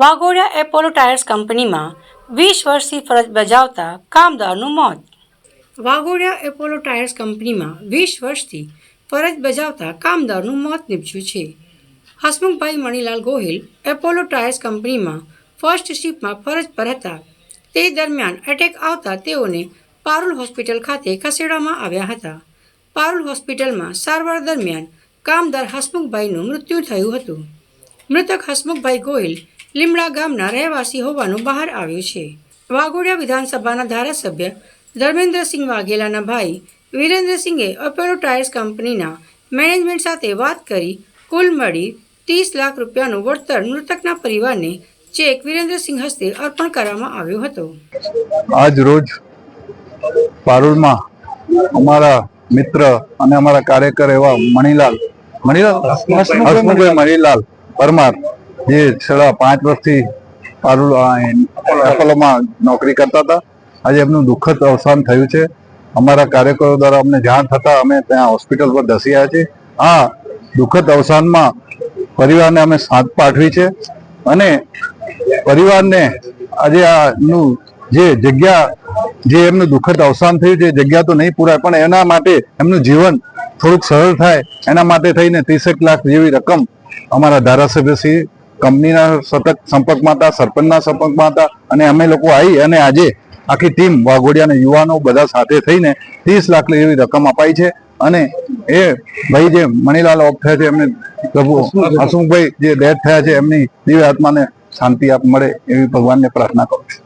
Waghodia Apollo tyres કંપનીમાં વીસ વર્ષથી ફરજ બજાવતા કામદારનું મોત. વાઘોડિયા એપોલો ટાયર્સ કંપનીમાં વીસ વર્ષથી ફરજ બજાવતા કામદારનું મોત નીપજ્યું છે. હસમુખભાઈ મણિલાલ ગોહિલ એપોલો ટાયર્સ કંપનીમાં ફર્સ્ટ શિફ્ટમાં ફરજ પર હતા. તે દરમિયાન એટેક આવતા તેઓને પારુલ હોસ્પિટલ ખાતે ખસેડવામાં આવ્યા હતા. પારુલ હોસ્પિટલમાં સારવાર દરમિયાન કામદાર હસમુખભાઈનું મૃત્યુ થયું હતું. મૃતક હસમુખભાઈ ગોહિલ લીમડા ગામના રહેવાસી હોવાનું બહાર આવ્યું છે. વાઘોડિયા વિધાનસભાના ધારાસભ્ય ધર્મેન્દ્રસિંહ વાઘેલાના ભાઈ વિરેન્દ્રસિંહે અપોલો ટાયર્સ કંપનીના મેનેજમેન્ટ સાથે વાત કરી કુલ મળી ત્રીસ લાખ રૂપિયાનું વળતર મૃતકના પરિવારને ચેક વિરેન્દ્રસિંહ હસ્તે અર્પણ કરવામાં આવ્યો હતો. આજ રોજ પારુલમાં અમારા મિત્ર અને અમારા કાર્યકર એવા મણીલાલ મણીલાલ હસમુખભાઈ મણીલાલ પરમાર જે છેલ્લા પાંચ વર્ષથી એપોલોમાં નોકરી કરતા હતા. આજે એમનું દુઃખદ અવસાન થયું છે. અમારા કાર્યકરો દ્વારા અમને જાણ થતાં અમે ત્યાં હોસ્પિટલ પર ધસી આવ્યા છીએ. આ દુઃખદ અવસાનમાં પરિવારને અમે સાથ પાઠવી છે અને પરિવારને આજે આનું જે જગ્યા, જે એમનું દુઃખદ અવસાન થયું છે જગ્યા તો નહીં પૂરાય, પણ એના માટે એમનું જીવન થોડુંક સરળ થાય. એના માટે થઈને ત્રીસેક લાખ જેવી રકમ અમારા ધારાસભ્યશ્રી કંપનીના સતત સંપર્કમાં હતા સરપંચના સંપર્કમાં હતા અને અમે લોકો આવી અને આજે આખી ટીમ વાઘોડિયાના યુવાનો બધા સાથે થઈને ત્રીસ લાખ જેવી રકમ અપાઈ છે અને એ ભાઈ જે મણીલાલ ઓફ થયા છે એમને પ્રભુ હસમુખભાઈ જે ડેથ થયા છે એમની દિવ્ય આત્માને શાંતિ આપ મળે એવી ભગવાનને પ્રાર્થના કરું છું.